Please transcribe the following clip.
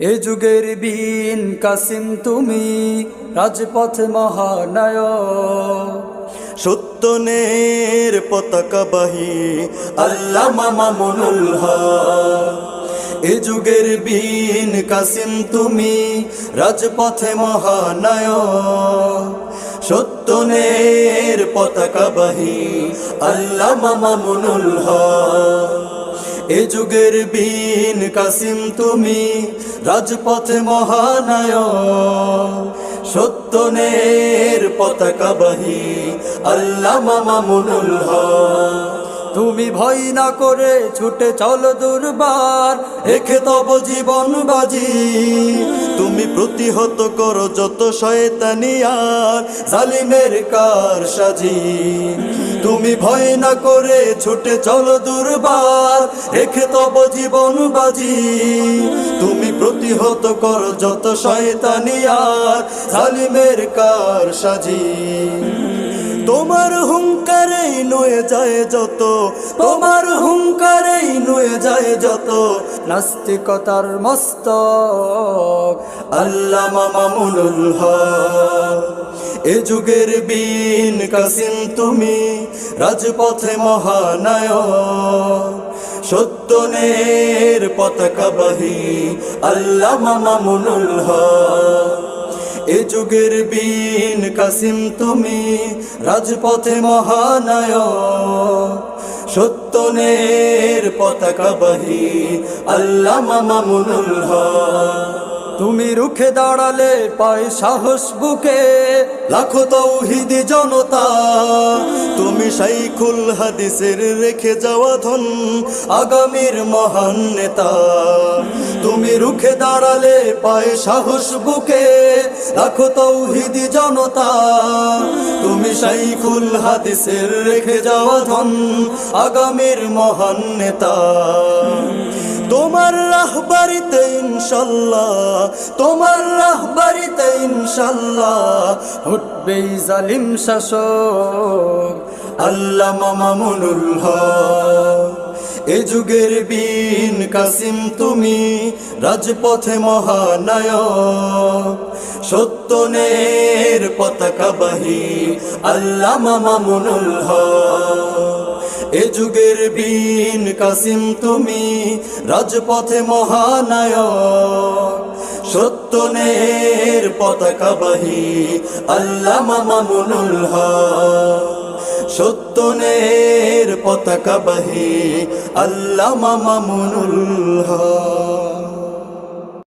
এ যুগের বীন কাসিম তুমি, রাজপথ মহানায় সত্যনের পতাকাবাহী আল্লাহ মামা মনুল হক। এ যুগের বীন কাসিম তুমি, রাজপথে মহানায় সত্যনের পতাকাবাহী আল্লাহ মামা হক। এ যুগের বীন কাসিম তুমি, রাজপথে মহানায় সত্যনের পতাকাবাহী আল্লাহ মামা মনুল হক। তুমি ভয় না করে ছুটে চলো দুর্বার রেখে তব জীবন বাজি। তুমি প্রতিহত করো যত শয়তানিয়ার জালিমের কার সাজি তুমি ভয় না করে ছুটে চলো দুর্বার, রেখে তব জীবন বাজি। তুমি প্রতিহত কর যত শয়তানিয়ার জালিমের কার সাজি। তোমার হুঙ্কারেই নয়ে যায় যত, তোমার হুঙ্কারেই নয়ে যায় যত। নাস্তিকতার মস্ত আল্লাহ মামুনুল হক। এ যুগের বীন কাসিম তুমি, রাজপথে মহানায়ক। সত্যনের পতাকাবাহী আল্লাহ মামুনুল হক। এ যুগের বীন কাসিম তুমি, রাজপথে মহানায়ক। সত্যনের পতাকাবাহী আল্লাহ মামুনুল হক। তুমি রুখে দাঁড়ালে পায় সাহস বুকে, লাখো তৌহিদি জনতা। তুমি শাইখুল হাদিসের রেখে যাওয়া ধন, আগামীর মহান নেতা। তুমি রুখে দাঁড়ালে পায়ে সাহস বুকে, লাখো তৌহিদি জনতা। তুমি শাইখুল হাদিসের রেখে যাওয়া ধন, আগামীর মহান নেতা। তোমার রাহবারিতে ইনশাল্লাহ, তোমার রাহবারিতে ইনশাল্লাহ উঠবে জালিম শাসক আল্লাহ মামুনুল হক। এ যুগের বিন কাসিম তুমি, রাজপথে মহানায়ক। সত্যনের পতাকাবাহী আল্লাহ মামুনুল হক। এ যুগের বিন কাসিম তুমি, রাজপথে মহানায়ক। পতাকা পতাকাবাহী আল্লাহ মামুনুল হক। পতাকা পতাকাবাহী আল্লাহ মামুনুল হক।